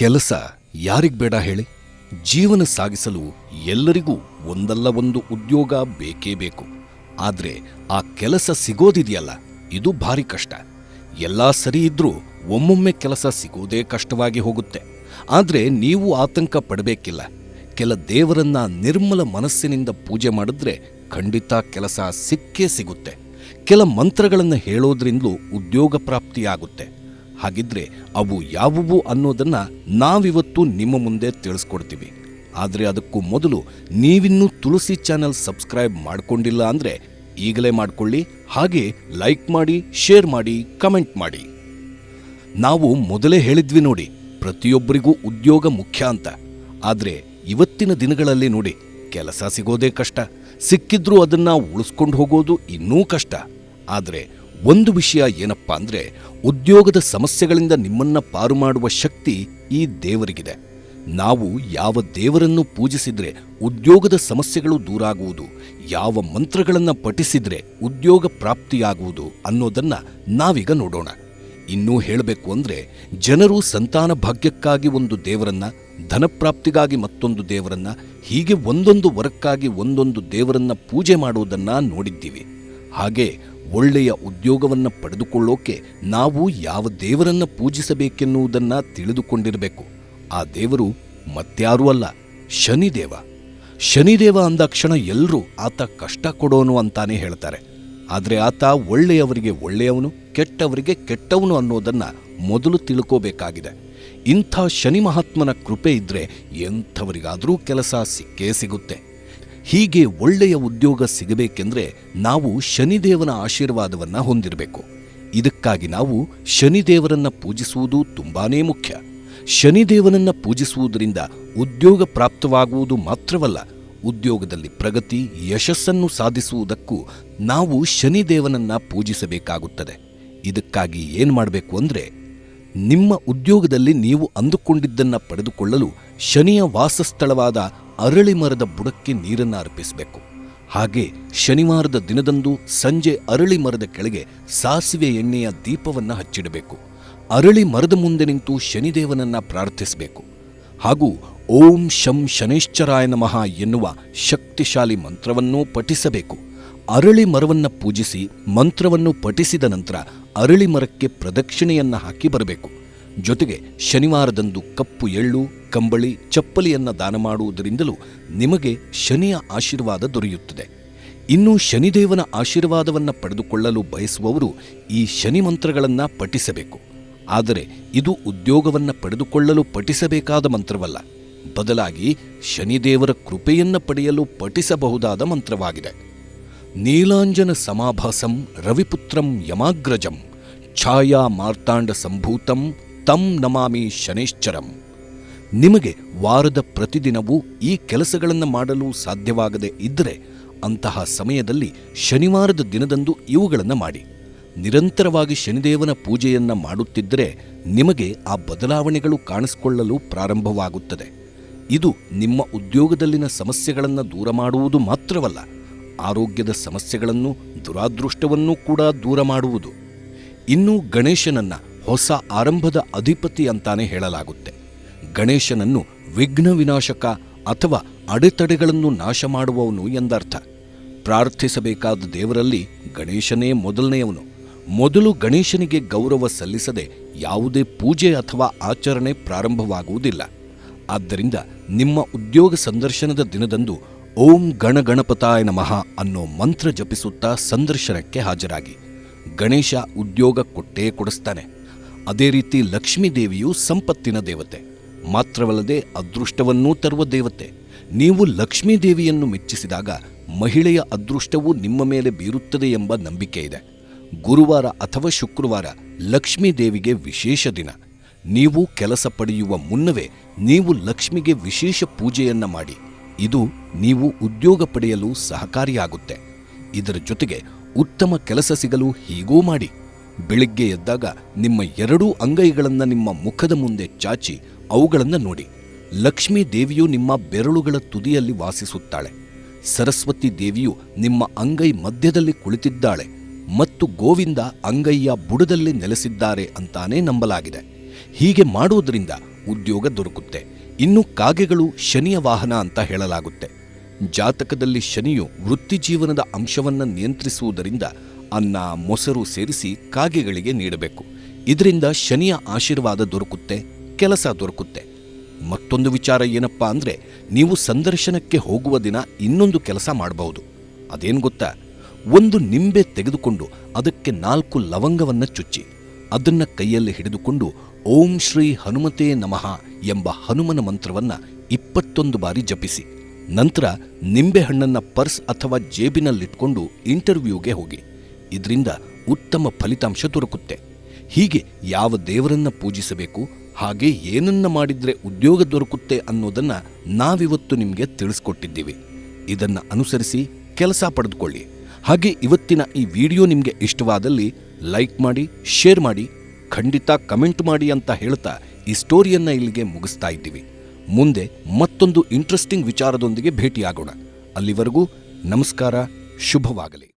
ಕೆಲಸ ಯಾರಿಗ್ ಬೇಡ ಹೇಳಿ? ಜೀವನ ಸಾಗಿಸಲು ಎಲ್ಲರಿಗೂ ಒಂದಲ್ಲ ಒಂದು ಉದ್ಯೋಗ ಬೇಕೇ ಬೇಕು. ಆದ್ರೆ ಆ ಕೆಲಸ ಸಿಗೋದಿದೆಯಲ್ಲ, ಇದು ಭಾರಿ ಕಷ್ಟ. ಎಲ್ಲ ಸರಿ ಇದ್ರೂ ಒಮ್ಮೊಮ್ಮೆ ಕೆಲಸ ಸಿಗೋದೇ ಕಷ್ಟವಾಗಿ ಹೋಗುತ್ತೆ. ಆದ್ರೆ ನೀವು ಆತಂಕ ಪಡಬೇಕಿಲ್ಲ. ಕೆಲ ದೇವರನ್ನ ನಿರ್ಮಲ ಮನಸ್ಸಿನಿಂದ ಪೂಜೆ ಮಾಡಿದ್ರೆ ಖಂಡಿತ ಕೆಲಸ ಸಿಕ್ಕೇ ಸಿಗುತ್ತೆ. ಕೆಲ ಮಂತ್ರಗಳನ್ನು ಹೇಳೋದ್ರಿಂದಲೂ ಉದ್ಯೋಗ ಪ್ರಾಪ್ತಿಯಾಗುತ್ತೆ. ಹಾಗಿದ್ರೆ ಅವು ಯಾವುವು ಅನ್ನೋದನ್ನ ನಾವಿವತ್ತು ನಿಮ್ಮ ಮುಂದೆ ತಿಳಿಸ್ಕೊಡ್ತೀವಿ. ಆದರೆ ಅದಕ್ಕೂ ಮೊದಲು ನೀವಿನ್ನೂ ತುಳಸಿ ಚಾನೆಲ್ ಸಬ್ಸ್ಕ್ರೈಬ್ ಮಾಡ್ಕೊಂಡಿಲ್ಲ ಅಂದ್ರೆ ಈಗಲೇ ಮಾಡ್ಕೊಳ್ಳಿ, ಹಾಗೆ ಲೈಕ್ ಮಾಡಿ, ಶೇರ್ ಮಾಡಿ, ಕಮೆಂಟ್ ಮಾಡಿ. ನಾವು ಮೊದಲೇ ಹೇಳಿದ್ವಿ ನೋಡಿ, ಪ್ರತಿಯೊಬ್ಬರಿಗೂ ಉದ್ಯೋಗ ಮುಖ್ಯ ಅಂತ. ಆದ್ರೆ ಇವತ್ತಿನ ದಿನಗಳಲ್ಲಿ ನೋಡಿ, ಕೆಲಸ ಸಿಗೋದೇ ಕಷ್ಟ. ಸಿಕ್ಕಿದ್ರೂ ಅದನ್ನ ಉಳಿಸ್ಕೊಂಡು ಹೋಗೋದು ಇನ್ನೂ ಕಷ್ಟ. ಆದ್ರೆ ಒಂದು ವಿಷಯ ಏನಪ್ಪಾ ಅಂದ್ರೆ, ಉದ್ಯೋಗದ ಸಮಸ್ಯೆಗಳಿಂದ ನಿಮ್ಮನ್ನ ಪಾರು ಮಾಡುವ ಶಕ್ತಿ ಈ ದೇವರಿಗಿದೆ. ನಾವು ಯಾವ ದೇವರನ್ನು ಪೂಜಿಸಿದ್ರೆ ಉದ್ಯೋಗದ ಸಮಸ್ಯೆಗಳು ದೂರಾಗುವುದು, ಯಾವ ಮಂತ್ರಗಳನ್ನು ಪಠಿಸಿದರೆ ಉದ್ಯೋಗ ಪ್ರಾಪ್ತಿಯಾಗುವುದು ಅನ್ನೋದನ್ನ ನಾವೀಗ ನೋಡೋಣ. ಇನ್ನೂ ಹೇಳಬೇಕು ಅಂದ್ರೆ, ಜನರು ಸಂತಾನ ಭಾಗ್ಯಕ್ಕಾಗಿ ಒಂದು ದೇವರನ್ನ, ಧನಪ್ರಾಪ್ತಿಗಾಗಿ ಮತ್ತೊಂದು ದೇವರನ್ನ, ಹೀಗೆ ಒಂದೊಂದು ವರಕ್ಕಾಗಿ ಒಂದೊಂದು ದೇವರನ್ನ ಪೂಜೆ ಮಾಡುವುದನ್ನ ನೋಡಿದ್ದೀವಿ. ಹಾಗೆ ಒಳ್ಳೆಯ ಉದ್ಯೋಗವನ್ನ ಪಡೆದುಕೊಳ್ಳೋಕೆ ನಾವು ಯಾವ ದೇವರನ್ನ ಪೂಜಿಸಬೇಕೆನ್ನುವುದನ್ನ ತಿಳಿದುಕೊಂಡಿರಬೇಕು. ಆ ದೇವರು ಮತ್ಯಾರೂ ಅಲ್ಲ, ಶನಿದೇವ. ಶನಿದೇವ ಅಂದಾಕ್ಷಣ ಎಲ್ಲರೂ ಆತ ಕಷ್ಟ ಕೊಡೋನು ಅಂತಾನೆ ಹೇಳ್ತಾರೆ. ಆದರೆ ಆತ ಒಳ್ಳೆಯವರಿಗೆ ಒಳ್ಳೆಯವನು, ಕೆಟ್ಟವರಿಗೆ ಕೆಟ್ಟವನು ಅನ್ನೋದನ್ನ ಮೊದಲು ತಿಳ್ಕೋಬೇಕಾಗಿದೆ. ಇಂಥ ಶನಿ ಮಹಾತ್ಮನ ಕೃಪೆ ಇದ್ರೆ ಎಂಥವರಿಗಾದರೂ ಕೆಲಸ ಸಿಕ್ಕೇ ಸಿಗುತ್ತೆ. ಹೀಗೆ ಒಳ್ಳೆಯ ಉದ್ಯೋಗ ಸಿಗಬೇಕೆಂದ್ರೆ ನಾವು ಶನಿದೇವನ ಆಶೀರ್ವಾದವನ್ನು ಹೊಂದಿರಬೇಕು. ಇದಕ್ಕಾಗಿ ನಾವು ಶನಿದೇವರನ್ನ ಪೂಜಿಸುವುದು ತುಂಬಾನೇ ಮುಖ್ಯ. ಶನಿದೇವನನ್ನ ಪೂಜಿಸುವುದರಿಂದ ಉದ್ಯೋಗ ಪ್ರಾಪ್ತವಾಗುವುದು ಮಾತ್ರವಲ್ಲ, ಉದ್ಯೋಗದಲ್ಲಿ ಪ್ರಗತಿ, ಯಶಸ್ಸನ್ನು ಸಾಧಿಸುವುದಕ್ಕೂ ನಾವು ಶನಿದೇವನನ್ನ ಪೂಜಿಸಬೇಕಾಗುತ್ತದೆ. ಇದಕ್ಕಾಗಿ ಏನು ಮಾಡಬೇಕು ಅಂದ್ರೆ, ನಿಮ್ಮ ಉದ್ಯೋಗದಲ್ಲಿ ನೀವು ಅಂದುಕೊಂಡಿದ್ದನ್ನ ಪಡೆದುಕೊಳ್ಳಲು ಶನಿಯ ವಾಸಸ್ಥಳವಾದ ಅರಳಿ ಮರದ ಬುಡಕ್ಕೆ ನೀರನ್ನು ಅರ್ಪಿಸಬೇಕು. ಹಾಗೆ ಶನಿವಾರದ ದಿನದಂದು ಸಂಜೆ ಅರಳಿ ಮರದ ಕೆಳಗೆ ಸಾಸಿವೆ ಎಣ್ಣೆಯ ದೀಪವನ್ನು ಹಚ್ಚಿಡಬೇಕು. ಅರಳಿ ಮರದ ಮುಂದೆ ನಿಂತು ಶನಿದೇವನನ್ನು ಪ್ರಾರ್ಥಿಸಬೇಕು. ಹಾಗೂ ಓಂ ಶಂ ಶನೇಶ್ಚರಾಯ ನಮಃ ಎನ್ನುವ ಶಕ್ತಿಶಾಲಿ ಮಂತ್ರವನ್ನೂ ಪಠಿಸಬೇಕು. ಅರಳಿ ಮರವನ್ನ ಪೂಜಿಸಿ ಮಂತ್ರವನ್ನು ಪಠಿಸಿದ ನಂತರ ಅರಳಿ ಮರಕ್ಕೆ ಪ್ರದಕ್ಷಿಣೆಯನ್ನ ಹಾಕಿ ಬರಬೇಕು. ಜೊತೆಗೆ ಶನಿವಾರದಂದು ಕಪ್ಪು ಎಳ್ಳು, ಕಂಬಳಿ, ಚಪ್ಪಲಿಯನ್ನ ದಾನ ಮಾಡುವುದರಿಂದಲೂ ನಿಮಗೆ ಶನಿಯ ಆಶೀರ್ವಾದ ದೊರೆಯುತ್ತದೆ. ಇನ್ನು ಶನಿದೇವನ ಆಶೀರ್ವಾದವನ್ನು ಪಡೆದುಕೊಳ್ಳಲು ಬಯಸುವವರು ಈ ಶನಿ ಮಂತ್ರಗಳನ್ನು ಪಠಿಸಬೇಕು. ಆದರೆ ಇದು ಉದ್ಯೋಗವನ್ನು ಪಡೆದುಕೊಳ್ಳಲು ಪಠಿಸಬೇಕಾದ ಮಂತ್ರವಲ್ಲ. ಬದಲಾಗಿ ಶನಿದೇವರ ಕೃಪೆಯನ್ನು ಪಡೆಯಲು ಪಠಿಸಬಹುದಾದ ಮಂತ್ರವಾಗಿದೆ. ನೀಲಾಂಜನ ಸಮಾಭಾಸಂ ರವಿಪುತ್ರಂ ಯಮಾಗ್ರಜಂ ಛಾಯಾ ಮಾರ್ತಾಂಡ ಸಂಭೂತಂ ತಂ ನಮಾಮಿ ಶನೇಶ್ಚರಂ. ನಿಮಗೆ ವಾರದ ಪ್ರತಿದಿನವೂ ಈ ಕೆಲಸಗಳನ್ನು ಮಾಡಲು ಸಾಧ್ಯವಾಗದೆ ಇದ್ದರೆ ಅಂತಹ ಸಮಯದಲ್ಲಿ ಶನಿವಾರದ ದಿನದಂದು ಇವುಗಳನ್ನು ಮಾಡಿ. ನಿರಂತರವಾಗಿ ಶನಿದೇವನ ಪೂಜೆಯನ್ನು ಮಾಡುತ್ತಿದ್ದರೆ ನಿಮಗೆ ಆ ಬದಲಾವಣೆಗಳು ಕಾಣಿಸಿಕೊಳ್ಳಲು ಪ್ರಾರಂಭವಾಗುತ್ತದೆ. ಇದು ನಿಮ್ಮ ಉದ್ಯೋಗದಲ್ಲಿನ ಸಮಸ್ಯೆಗಳನ್ನು ದೂರ ಮಾಡುವುದು ಮಾತ್ರವಲ್ಲ, ಆರೋಗ್ಯದ ಸಮಸ್ಯೆಗಳನ್ನು ದುರಾದೃಷ್ಟವನ್ನೂ ಕೂಡ ದೂರ ಮಾಡುವುದು. ಇನ್ನೂ ಗಣೇಶನನ್ನ ಹೊಸ ಆರಂಭದ ಅಧಿಪತಿ ಅಂತಾನೆ ಹೇಳಲಾಗುತ್ತೆ. ಗಣೇಶನನ್ನು ವಿಘ್ನ ವಿನಾಶಕ ಅಥವಾ ಅಡೆತಡೆಗಳನ್ನು ನಾಶ ಮಾಡುವವನು ಎಂದರ್ಥ. ಪ್ರಾರ್ಥಿಸಬೇಕಾದ ದೇವರಲ್ಲಿ ಗಣೇಶನೇ ಮೊದಲನೆಯವನು. ಮೊದಲು ಗಣೇಶನಿಗೆ ಗೌರವ ಸಲ್ಲಿಸದೆ ಯಾವುದೇ ಪೂಜೆ ಅಥವಾ ಆಚರಣೆ ಪ್ರಾರಂಭವಾಗುವುದಿಲ್ಲ. ಆದ್ದರಿಂದ ನಿಮ್ಮ ಉದ್ಯೋಗ ಸಂದರ್ಶನದ ದಿನದಂದು ಓಂ ಗಣಗಣಪತಾಯ ನಮಃ ಅನ್ನೋ ಮಂತ್ರ ಜಪಿಸುತ್ತಾ ಸಂದರ್ಶನಕ್ಕೆ ಹಾಜರಾಗಿ. ಗಣೇಶ ಉದ್ಯೋಗ ಕೊಟ್ಟೇ ಕೊಡಿಸ್ತಾನೆ. ಅದೇ ರೀತಿ ಲಕ್ಷ್ಮೀ ದೇವಿಯು ಸಂಪತ್ತಿನ ದೇವತೆ. ಮಾತ್ರವಲ್ಲದೆ ಅದೃಷ್ಟವನ್ನೂ ತರುವ ದೇವತೆ. ನೀವು ಲಕ್ಷ್ಮೀ ದೇವಿಯನ್ನು ಮೆಚ್ಚಿಸಿದಾಗ ಮಹಿಳೆಯ ಅದೃಷ್ಟವು ನಿಮ್ಮ ಮೇಲೆ ಬೀರುತ್ತದೆ ಎಂಬ ನಂಬಿಕೆ ಇದೆ. ಗುರುವಾರ ಅಥವಾ ಶುಕ್ರವಾರ ಲಕ್ಷ್ಮೀ ದೇವಿಗೆ ವಿಶೇಷ ದಿನ. ನೀವು ಕೆಲಸ ಪಡೆಯುವ ಮುನ್ನವೇ ನೀವು ಲಕ್ಷ್ಮಿಗೆ ವಿಶೇಷ ಪೂಜೆಯನ್ನ ಮಾಡಿ. ಇದು ನೀವು ಉದ್ಯೋಗ ಪಡೆಯಲು ಸಹಕಾರಿಯಾಗುತ್ತೆ. ಇದರ ಜೊತೆಗೆ ಉತ್ತಮ ಕೆಲಸ ಸಿಗಲು ಹೀಗೂ ಮಾಡಿ. ಬೆಳಿಗ್ಗೆ ಎದ್ದಾಗ ನಿಮ್ಮ ಎರಡೂ ಅಂಗೈಗಳನ್ನು ನಿಮ್ಮ ಮುಖದ ಮುಂದೆ ಚಾಚಿ ಅವುಗಳನ್ನು ನೋಡಿ. ಲಕ್ಷ್ಮೀ ದೇವಿಯು ನಿಮ್ಮ ಬೆರಳುಗಳ ತುದಿಯಲ್ಲಿ ವಾಸಿಸುತ್ತಾಳೆ. ಸರಸ್ವತಿ ದೇವಿಯು ನಿಮ್ಮ ಅಂಗೈ ಮಧ್ಯದಲ್ಲಿ ಕುಳಿತಿದ್ದಾಳೆ ಮತ್ತು ಗೋವಿಂದ ಅಂಗೈಯ ಬುಡದಲ್ಲಿ ನೆಲೆಸಿದ್ದಾರೆ ಅಂತಾನೇ ನಂಬಲಾಗಿದೆ. ಹೀಗೆ ಮಾಡುವುದರಿಂದ ಉದ್ಯೋಗ ದೊರಕುತ್ತೆ. ಇನ್ನು ಕಾಗೆಗಳು ಶನಿಯ ವಾಹನ ಅಂತ ಹೇಳಲಾಗುತ್ತೆ. ಜಾತಕದಲ್ಲಿ ಶನಿಯು ವೃತ್ತಿಜೀವನದ ಅಂಶವನ್ನು ನಿಯಂತ್ರಿಸುವುದರಿಂದ ಅನ್ನ, ಮೊಸರು ಸೇರಿಸಿ ಕಾಗೆಗಳಿಗೆ ನೀಡಬೇಕು. ಇದರಿಂದ ಶನಿಯ ಆಶೀರ್ವಾದ ದೊರಕುತ್ತೆ, ಕೆಲಸ ದೊರಕುತ್ತೆ. ಮತ್ತೊಂದು ವಿಚಾರ ಏನಪ್ಪಾ ಅಂದ್ರೆ, ನೀವು ಸಂದರ್ಶನಕ್ಕೆ ಹೋಗುವ ದಿನ ಇನ್ನೊಂದು ಕೆಲಸ ಮಾಡಬಹುದು. ಅದೇನು ಗೊತ್ತಾ? ಒಂದು ನಿಂಬೆ ತೆಗೆದುಕೊಂಡು ಅದಕ್ಕೆ ನಾಲ್ಕು ಲವಂಗವನ್ನ ಚುಚ್ಚಿ, ಅದನ್ನ ಕೈಯಲ್ಲಿ ಹಿಡಿದುಕೊಂಡು ಓಂ ಶ್ರೀ ಹನುಮತೇ ನಮಃ ಎಂಬ ಹನುಮನ ಮಂತ್ರವನ್ನ ಇಪ್ಪತ್ತೊಂದು ಬಾರಿ ಜಪಿಸಿ. ನಂತರ ನಿಂಬೆಹಣ್ಣನ್ನ ಪರ್ಸ್ ಅಥವಾ ಜೇಬಿನಲ್ಲಿಟ್ಕೊಂಡು ಇಂಟರ್ವ್ಯೂಗೆ ಹೋಗಿ. ಇದರಿಂದ ಉತ್ತಮ ಫಲಿತಾಂಶ ದೊರಕುತ್ತೆ. ಹೀಗೆ ಯಾವ ದೇವರನ್ನ ಪೂಜಿಸಬೇಕು, ಹಾಗೆ ಏನನ್ನ ಮಾಡಿದ್ರೆ ಉದ್ಯೋಗ ದೊರಕುತ್ತೆ ಅನ್ನೋದನ್ನ ನಾವಿವತ್ತು ನಿಮಗೆ ತಿಳಿಸ್ಕೊಟ್ಟಿದ್ದೀವಿ. ಇದನ್ನ ಅನುಸರಿಸಿ ಕೆಲಸ ಪಡೆದುಕೊಳ್ಳಿ. ಹಾಗೆ ಇವತ್ತಿನ ಈ ವಿಡಿಯೋ ನಿಮಗೆ ಇಷ್ಟವಾದಲ್ಲಿ ಲೈಕ್ ಮಾಡಿ, ಶೇರ್ ಮಾಡಿ, ಖಂಡಿತ ಕಮೆಂಟ್ ಮಾಡಿ ಅಂತ ಹೇಳ್ತಾ ಈ ಸ್ಟೋರಿಯನ್ನ ಇಲ್ಲಿಗೆ ಮುಗಿಸ್ತಾ ಇದ್ದೀವಿ. ಮುಂದೆ ಮತ್ತೊಂದು ಇಂಟ್ರೆಸ್ಟಿಂಗ್ ವಿಚಾರದೊಂದಿಗೆ ಭೇಟಿಯಾಗೋಣ. ಅಲ್ಲಿವರೆಗೂ ನಮಸ್ಕಾರ, ಶುಭವಾಗಲಿ.